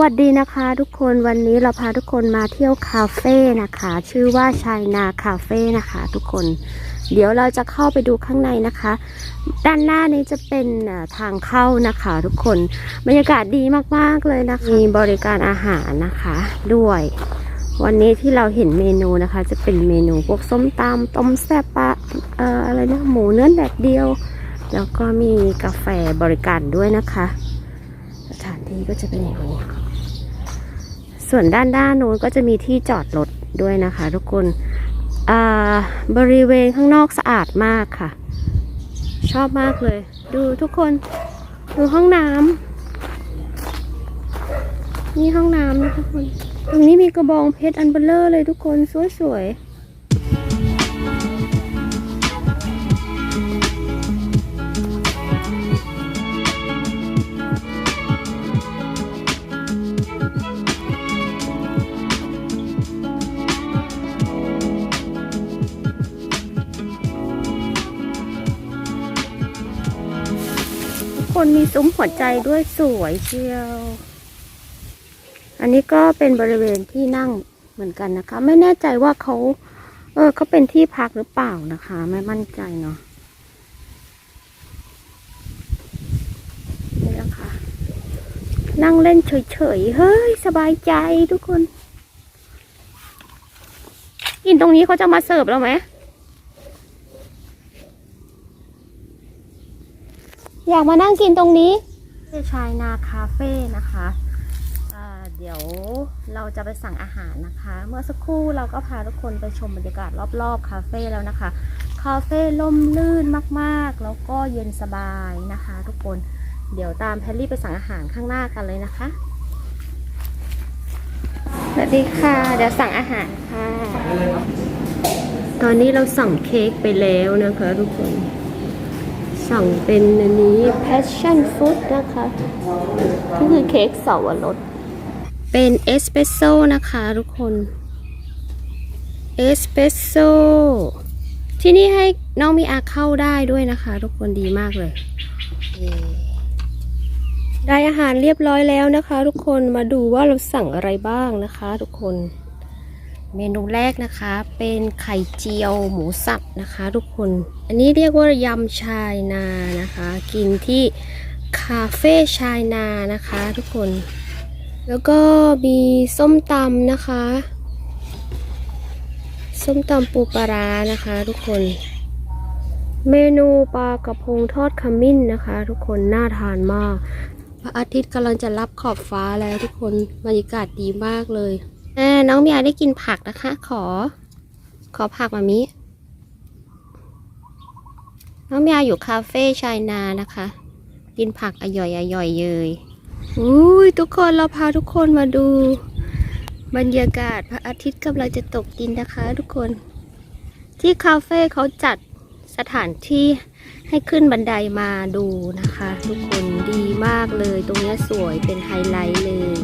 วัสดีนะคะทุกคนวันนี้เราพาทุกคนมาเที่ยวคาเฟ่นะคะ ชื่อว่าชายนาคาเฟ่นะคะทุกคน เดี๋ยวเราจะเข้าไปดูข้างในนะคะ ด้านหน้านี้จะเป็นทางเข้านะคะ ทุกคนบรรยากาศดีมากๆเลยนะคะมีบริการอาหารนะคะ ด้วย วันนี้ที่เราเห็นเมนูนะคะ จะเป็นเมนูพวกส้มตำต้มแซ่บปะเอ่ออะไรนะหมูเนื้อแดดเดียว แล้วก็มีกาแฟบริการด้วยนะคะ สถานที่ก็จะเป็นอย่างนี้ ส่วนด้านด้านโน้นก็จะมีที่จอดรถด้วยนะคะทุกคนอ่าบริเวณข้างนอกสะอาดมากค่ะ ชอบมากเลย ดูทุกคน ดูห้องน้ำนี่ห้องน้ำนะทุกคน ตรงนี้มีกระบองเพชรอันเบลเลอร์เลยทุกคนสวยๆ คนมีซุ้มหัวใจด้วยสวยเชียว อันนี้ก็เป็นบริเวณที่นั่งเหมือนกันนะคะ ไม่แน่ใจว่าเขา เออเขาเป็นที่พักหรือเปล่านะคะ ไม่มั่นใจเนาะนี่นะคะ นั่งเล่นเฉยๆ เฮ้ย สบายใจทุกคนกินตรงนี้เขาจะมาเสิร์ฟเราไหม อยากมานั่งกินตรงนี้ชายนาคาเฟ่นะคะเดี๋ยวเราจะไปสั่งอาหารนะคะ เมื่อสักครู่เราก็พาทุกคนไปชมบรรยากาศรอบๆคาเฟ่แล้วนะคะ คาเฟ่ล่มลื่นมากๆ แล้วก็เย็นสบายนะคะ ทุกคน เดี๋ยวตามแพรรี่ไปสั่งอาหารข้างหน้ากันเลยนะคะ สวัสดีค่ะ เดี๋ยวสั่งอาหารค่ะ ตอนนี้เราสั่งเค้กไปแล้วนะคะทุกคน สั่งเป็นอันนี้ passion fruit นะคะก็คือเค้กเสาวรสเป็นเอสเปรสโซ่นะคะทุกคนเอสเปรสโซ่ที่นี่ให้น้องมีอาเข้าได้ด้วยนะคะ ทุกคนดีมากเลย ได้อาหารเรียบร้อยแล้วนะคะ ทุกคนมาดูว่าเราสั่งอะไรบ้างนะคะ ทุกคน เมนูแรกนะคะเป็นไข่เจียวหมูสับนะคะ ทุกคน อันนี้เรียกว่ายำชายนานะคะ กินที่คาเฟ่ชายนานะคะ ทุกคน แล้วก็มีส้มตำนะคะ ส้มตำปูปลาร้านะคะ ทุกคน เมนูปลากระพงทอดขมิ้นนะคะ ทุกคนน่าทานมาก พระอาทิตย์กำลังจะรับขอบฟ้าแล้วทุกคนบรรยากาศดีมากเลย น้องเมียได้กินผักนะคะ ขอ ขอผักมามิ น้องเมียอยู่คาเฟ่ชายนานะคะ กินผักอร่อยอร่อยเลยอุ้ยทุกคนเราพาทุกคนมาดู บรรยากาศพระอาทิตย์กำลังจะตกดินนะคะ ทุกคน ที่คาเฟ่เขาจัดสถานที่ให้ขึ้นบันไดมาดูนะคะ ทุกคนดีมากเลย ตรงนี้สวยเป็นไฮไลท์เลย